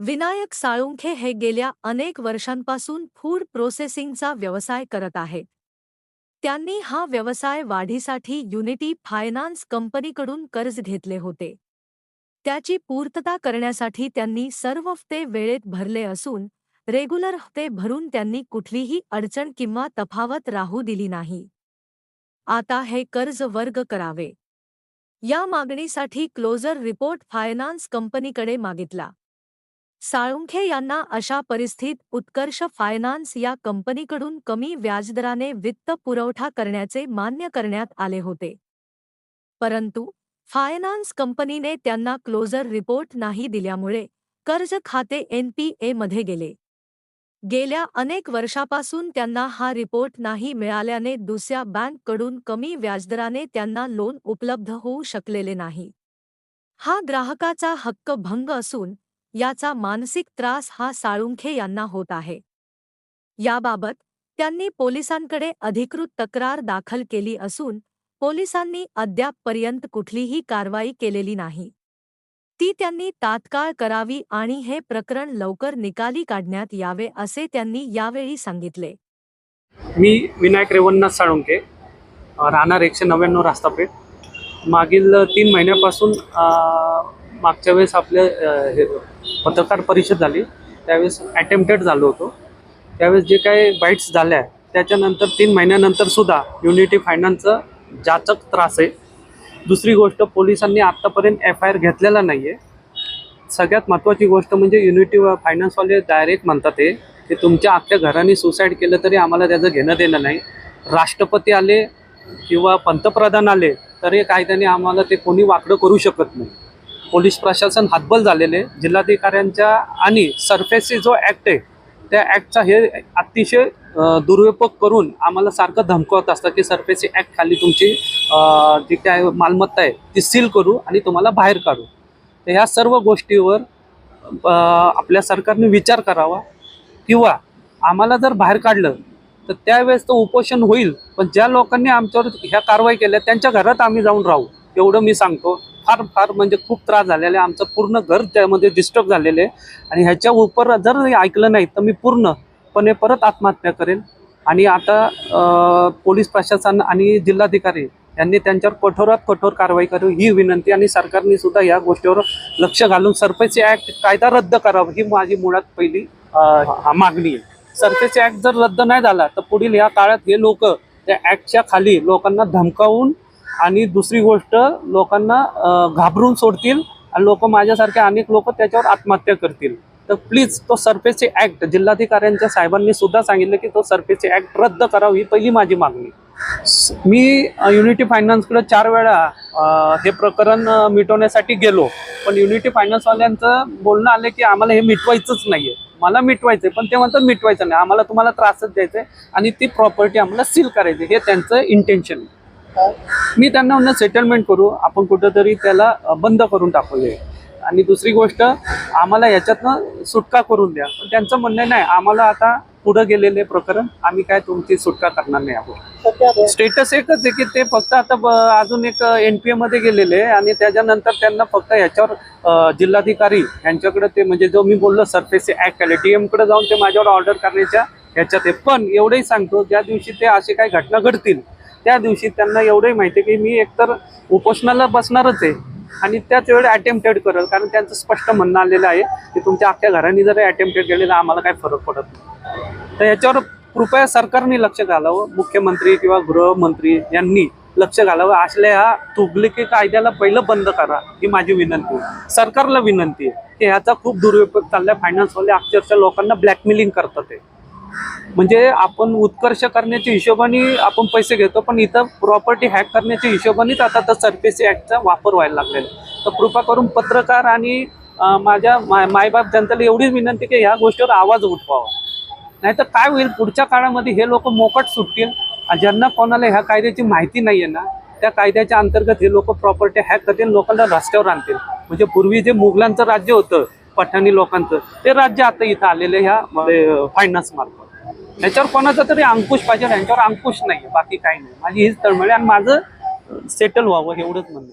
विनायक साळुंखे हे गेल्या अनेक वर्षांपासून फूड प्रोसेसिंगचा व्यवसाय करत आहेत. त्यांनी हा व्यवसाय वाढीसाठी युनिटी फायनान्स कंपनीकडून कर्ज घेतले होते. त्याची पूर्तता करण्यासाठी त्यांनी सर्व हप्ते वेळेत भरले असून रेग्युलर हप्ते भरून त्यांनी कुठलीही अडचण किंवा तफावत राहू दिली नाही. आता हे कर्ज वर्ग करावे. या मागणीसाठी क्लोजर रिपोर्ट फायनान्स कंपनीकडे मागितला. साळुंखे यांना अशा परिस्थितीत उत्कर्ष फायनान्स या कंपनीकडून कमी व्याजदराने वित्त पुरवठा करण्याचे मान्य करण्यात आले होते. परंतु फायनान्स कंपनीने त्यांना क्लोजर रिपोर्ट नाही दिल्यामुळे कर्ज खाते एनपीए मध्ये गेले. गेल्या अनेक वर्षापासून त्यांना हा रिपोर्ट नाही मिळाल्याने दुसऱ्या बँककडून कमी व्याजदराने त्यांना लोन उपलब्ध होऊ शकलेले नाही. हा ग्राहकाचा हक्क भंग असून याचा मानसिक त्रास हा साळुंखे यांना होत आहे. याबाबत त्यांनी पोलिसांकडे अधिकृत तक्रार दाखल केली असून पोलिसांनी अद्यापपर्यंत कुठलीही कारवाई केलेली नाही. ती त्यांनी तात्काळ करावी आणि हे प्रकरण लवकर निकाली काढण्यात यावे असे त्यांनी यावेळी सांगितले. मी विनायक रेवणनाथ साळुंके राहणार एकशे नव्याण्णव रास्तापेठ. मागील तीन महिन्यापासून मागच्या वेळेस आपले हे पत्रकार परिषद झाली त्यावेळेस अटेम्प्टेड झालो होतो. त्यावेळेस जे काही बाईट्स झाल्या त्याच्यानंतर तीन महिन्यानंतर सुद्धा युनिटी फायनान्सचं जाचक त्रास आहे. दुसरी गोष्ट पोलिसांनी आत्तापर्यंत एफ आय आर घेतलेला नाही आहे सगळ्यात महत्त्वाची गोष्ट म्हणजे युनिटी फायनान्सवाले डायरेक्ट म्हणतात ते की तुमच्या अख्ख्या घराने सुसाईड केलं तरी आम्हाला त्याचं घेणं देणं नाही. राष्ट्रपती आले किंवा पंतप्रधान आले तरी कायद्याने आम्हाला ते कोणी वाकडं करू शकत नाही. पोलीस प्रशासन हातबल झालेले जिल्हाधिकाऱ्यांच्या आणि सरफेसची जो ॲक्ट आहे त्या ॲक्टचा हे अतिशय दुरुपयोग करून आम्हाला सारखं धमकवत असतं की सरफेसी ॲक्ट खाली तुमची जी काय मालमत्ता आहे ती सील करू आणि तुम्हाला बाहेर काढू. तर ह्या सर्व गोष्टीवर आपल्या सरकारने विचार करावा किंवा आम्हाला जर बाहेर काढलं तर त्यावेळेस तर उपोषण होईल. पण ज्या लोकांनी आमच्यावर ह्या कारवाई केल्या त्यांच्या घरात आम्ही जाऊन राहू एवढं मी सांगतो. फार फार म्हणजे खूप त्रास झालेला आहे. आमचं पूर्ण घर त्यामध्ये डिस्टर्ब झालेलं आहे. आणि ह्याच्या उपर जर हे ऐकलं नाही तर मी पूर्णपणे परत आत्महत्या करेन. आणि आता पोलीस प्रशासन आणि जिल्हाधिकारी यांनी त्यांच्यावर कठोरात कठोर कारवाई करावी ही विनंती आणि सरकारने सुद्धा या गोष्टीवर लक्ष घालून सरफेसी ऍक्ट कायदा रद्द करावा ही माझी मुळात पहिली मागणी आहे. सरफेसी ऍक्ट जर रद्द नाही झाला तर पुढील या काळात हे लोक त्या ऍक्टच्या खाली लोकांना धमकावून आणि दुसरी गोष्ट लोकांना घाबरून सोडतील आणि लोक माझ्यासारखे अनेक लोक त्याच्यावर आत्महत्या करतील. तर प्लीज तो सरफेसचे ॲक्ट जिल्हाधिकाऱ्यांच्या साहेबांनी सुद्धा सांगितलं की तो सरफेसचे ॲक्ट रद्द करावी ही पहिली माझी मागणी. मी युनिटी फायनान्सकडे चार वेळा हे प्रकरण मिटवण्यासाठी गेलो. पण युनिटी फायनान्सवाल्यांचं बोलणं आलं की आम्हाला हे मिटवायचंच नाहीये. मला मिटवायचं पण ते म्हणतात मिटवायचं नाही. आम्हाला तुम्हाला त्रासच द्यायचा आणि ती प्रॉपर्टी आम्हाला सील करायची हे त्यांचं इंटेन्शन मी त्यांना म्हणलं सेटलमेंट करू. आपण कुठंतरी त्याला बंद करून टाकूया. आणि दुसरी गोष्ट आम्हाला याच्यातनं सुटका करून द्या. पण त्यांचं म्हणणं नाही आम्हाला आता पुढं गेलेले प्रकरण. आम्ही काय तुमची सुटका करणार नाही आहोत. स्टेटस एकच आहे की ते फक्त आता अजून एक एनपीए मध्ये गेलेले आहे आणि त्याच्यानंतर त्यांना फक्त ह्याच्यावर अ, जिल्हाधिकारी यांच्याकडे ते म्हणजे जो मी बोललो सरफेस ऍक्ट आले कडे जाऊन ते माझ्यावर ऑर्डर करण्याच्या ह्याच्यात आहे. पण एवढंही सांगतो ज्या दिवशी ते असे काही घटना घडतील त्या दिवशी त्यांना एवढंही माहिती आहे की मी एकतर उपोषणाला बसणारच आहे आणि त्याच वेळी अटेम्प्टेड करेल कारण त्यांचं स्पष्ट म्हणणं आलेलं आहे की तुमच्या अख्ख्या घरांनी जर अटेम्प्टेड केले तर आम्हाला काही फरक पडत नाही. तर याच्यावर कृपया सरकारने लक्ष घालावं मुख्यमंत्री किंवा गृहमंत्री यांनी लक्ष घालावं. असल्या ह्या तुगलिकी कायद्याला पहिलं बंद करा ही माझी विनंती आहे. सरकारला विनंती आहे की ह्याचा खूप दुरुपयोग चाललाय. फायनान्सवाले अक्षरशः लोकांना ब्लॅकमेलिंग करतात ते म्हणजे आपण उत्कर्ष करण्याच्या हिशोबाने आपण पैसे घेतो पण इथं प्रॉपर्टी हॅक करण्याच्या हिशोबानेच आता तर सरफेसी ॲक्टचा वापर व्हायला लागलेला आहे. तर कृपा करून पत्रकार आणि माझ्या माय मायबाप जनतेला एवढीच विनंती की ह्या गोष्टीवर आवाज उठवावा नाहीतर काय होईल पुढच्या काळामध्ये हे लोक मोकट सुटतील आणि ज्यांना कोणाला ह्या कायद्याची माहिती नाही आहे ना त्या कायद्याच्या अंतर्गत हे लोक प्रॉपर्टी हॅक करतील लोकांना रस्त्यावर आणतील म्हणजे पूर्वी जे मुघलांचं राज्य होतं पठाणी लोकांचं ते राज्य आता इथं आलेलं ह्या म्हणजे, फायनान्स मार्फत. याच्यावर कोणाचा तरी अंकुश पाहिजे यांच्यावर अंकुश नाही बाकी काही नाही. माझी हीच तळमळी आणि माझं सेटल व्हावं एवढंच म्हणणं